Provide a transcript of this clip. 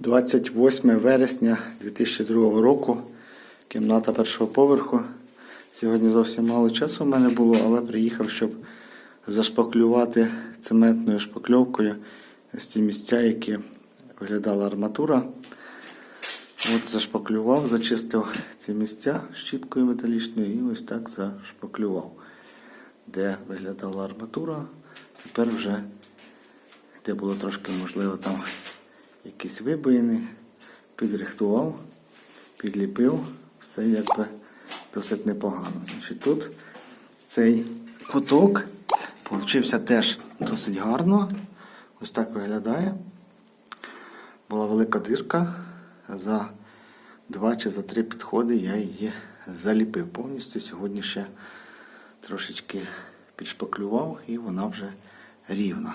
28 вересня 2002 року, кімната першого поверху. Сьогодні зовсім мало часу в мене було, але приїхав, щоб зашпаклювати цементною шпакльовкою ось ці місця, які виглядала арматура. От зашпаклював, зачистив ці місця щіткою металічною і ось так зашпаклював. Де виглядала арматура, тепер вже де було трошки, можливо, там якісь вибоїни, підрихтував, підліпив, все якби досить непогано. Значить, тут цей куток получився теж досить гарно. Ось так виглядає. Була велика дирка. За два чи за три підходи я її заліпив повністю. Сьогодні ще трошечки підшпаклював і вона вже рівна.